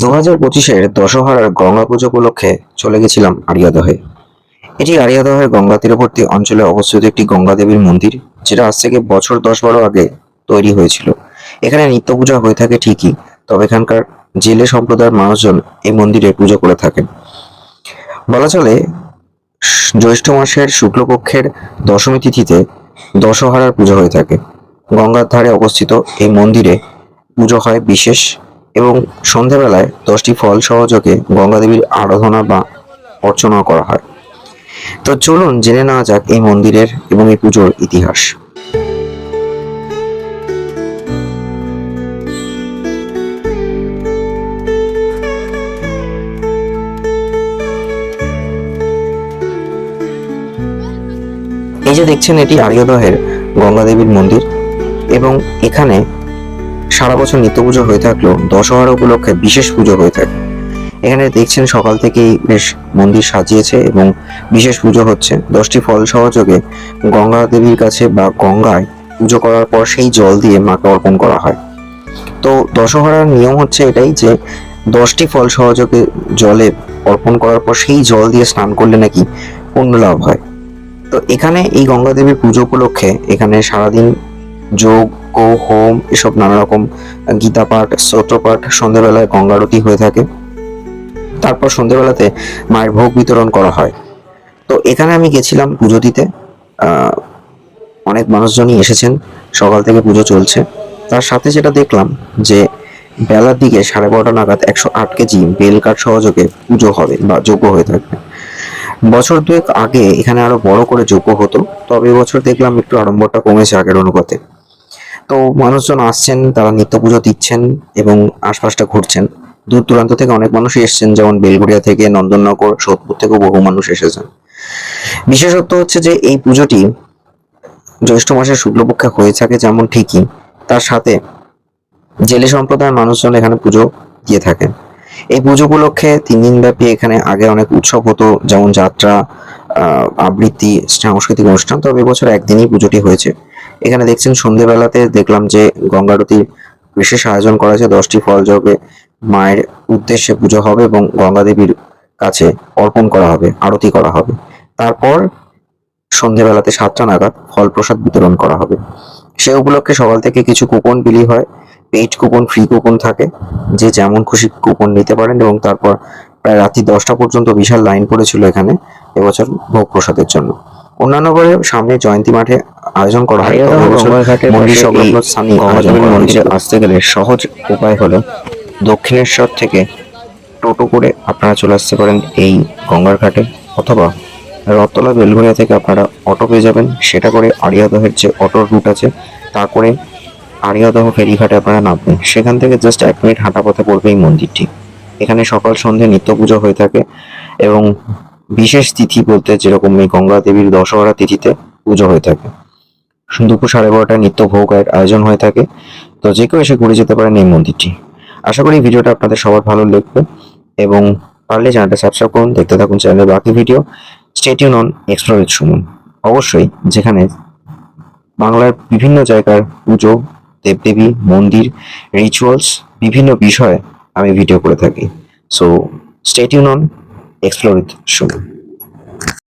দু হাজার পঁচিশের দশহরার গঙ্গা পুজো উপলক্ষে চলে গেছিলাম আরিয়াদহে। এটি আরিয়াদহের গঙ্গা তীরবর্তী অঞ্চলে অবস্থিত একটি গঙ্গা দেবীর মন্দির, যেটা আজ থেকে বছর দশ বারো আগে তৈরি হয়েছিল। এখানে নিত্য পূজা হয়ে থাকে ঠিকই, তবে এখানকার জেলে সম্প্রদায়ের মানুষজন এই মন্দিরে পুজো করে থাকেন। বলা চলে, জ্যৈষ্ঠ মাসের শুক্লপক্ষের দশমী তিথিতে দশহরার পুজো হয়ে থাকে। গঙ্গার ধারে অবস্থিত এই মন্দিরে পুজো হয় বিশেষ এবং সন্ধেবেলায় দশটি ফল সহযোগে গঙ্গা দেবীর আরাধনা বা অর্চনা করা হয়। তো চলুন জেনে নেওয়া যাক এই মন্দিরের এবং এই পুজোর ইতিহাস। এই যে দেখছেন, এটি আর্যদহের গঙ্গা দেবীর মন্দির এবং এখানে সারা বছর নিত্য পুজো হয়ে থাকলেও দশহরা উপলক্ষে বিশেষ পুজো হয়ে থাকে। এখানে দেখছেন সকাল থেকেই বেশ মন্দির সাজিয়েছে এবং বিশেষ পুজো হচ্ছে। দশটি ফল সহযোগে গঙ্গা দেবীর কাছে বা গঙ্গায় পুজো করার পর সেই জল দিয়ে মাকে অর্পণ করা হয়। তো দশহরার নিয়ম হচ্ছে এটাই যে, দশটি ফল সহযোগে জলে অর্পণ করার পর সেই জল দিয়ে স্নান করলে নাকি পুণ্য লাভ হয়। তো এখানে এই গঙ্গা দেবীর পুজো উপলক্ষে এখানে সারাদিন যোগ ও হোম এসব নানা রকম গীতা পাঠ স্তোত্র পাঠ, সন্ধ্যেবেলায় গঙ্গারতি হয়ে থাকে। তারপর সন্ধ্যেবেলাতে মায়ের ভোগ বিতরণ করা হয়। তো এখানে আমি গেছিলাম পুজো দিতে। অনেক মানুষজনই এসেছেন, সকাল থেকে পুজো চলছে। তার সাথে যেটা দেখলাম যে বেলার দিকে সাড়ে বারোটা নাগাদ একশো আট কেজি বেল কাঠ সহযোগে পুজো হবে বা যজ্ঞ হয়ে থাকবে। বছর দুয়েক আগে এখানে আরও বড় করে যজ্ঞ হতো, তবে এবছর দেখলাম একটু আড়ম্বরটা কমেছে আগের অনুপাতে। তো মানুষজন আসছেন, তারা নিত্য পুজো দিচ্ছেন এবং আশপাশটা ঘুরছেন। দূর দূরান্ত থেকে অনেক মানুষই এসেছেন, যেমন বেলগুড়িয়া থেকে, নন্দননগর, সোদপুর থেকেও বহু মানুষ এসেছেন। বিশেষত্ব হচ্ছে যে এই পুজোটি জ্যৈষ্ঠ মাসের শুক্লপক্ষে হয়ে থাকে যেমন ঠিকই। তার সাথে জেলে সম্প্রদায়ের মানুষজন এখানে পুজো দিয়ে থাকেন। এই পুজো উপলক্ষে তিন দিন ব্যাপী এখানে আগে অনেক উৎসব হতো, যেমন যাত্রা আবৃত্তি, সাংস্কৃতিক অনুষ্ঠান। তবে এবছর একদিনই পুজোটি হয়েছে। এখানে দেখছেন সন্ধেবেলাতে দেখলাম যে গঙ্গারতি বিশেষ আয়োজন করা হয়েছে। দশটি ফল যোগে মায়ের উদ্দেশ্যে পুজো হবে এবং গঙ্গা দেবীর কাছে অর্পণ করা হবে, আরতি করা হবে। তারপর সন্ধেবেলাতে সাতটা নাগাদ ফল প্রসাদ বিতরণ করা হবে। সে উপলক্ষে সকাল থেকে কিছু কুপন বিলি হয়। পেইড কুপন, ফ্রি কুপন থাকে। যে যেমন খুশি কুপন নিতে পারেন এবং তারপর প্রায় রাত্রি দশটা পর্যন্ত বিশাল লাইন পড়েছিল এখানে এবছর ভোগ প্রসাদের জন্য। অন্যান্য বারে সামনে জয়ন্তী মাঠে আয়োজন করা হয়। মন্দির সংলগ্ন স্থানে করা মন্দিরে আসতে গেলে সহজ উপায় হলো দক্ষিণেশ্বর থেকে টোটো করে আপনারা চলে আসতে পারেন এই গঙ্গার ঘাটে অথবা রথতলা বেলঘরিয়া থেকে আপনারা অটো পেয়ে যাবেন। সেটা করে আড়িয়াদহের যে অটোর রুট আছে তা করে আড়িয়াদহ ফেরিঘাটে আপনারা নামবেন। সেখান থেকে জাস্ট এক মিনিট হাঁটা পথে পড়বে এই মন্দিরটি। এখানে সকাল সন্ধে নিত্য পুজো হয়ে থাকে এবং বিশেষ তিথি বলতে যেরকম এই গঙ্গা দেবীর দশহরা তিথিতে পুজো হয়ে থাকে। দুপুর সাড়ে বারোটায় নিত্য ভোগের আয়োজন হয়ে থাকে। তো যে কেউ এসে ঘুরে যেতে পারেন এই মন্দিরটি। আশা করি ভিডিওটা আপনাদের সবার ভালো লাগবে এবং পারলে চ্যানেলটা সাবস্ক্রাইব করুন, দেখতে থাকুন চ্যানেলের বাকি video. Stay tuned on explore with Suman অবশ্যই যেখানে বাংলার বিভিন্ন জায়গার পুজো, দেবদেবী, মন্দির রিচুয়ালস বিভিন্ন বিষয়ে আমি ভিডিও করে থাকি। So stay tuned on explore with Suman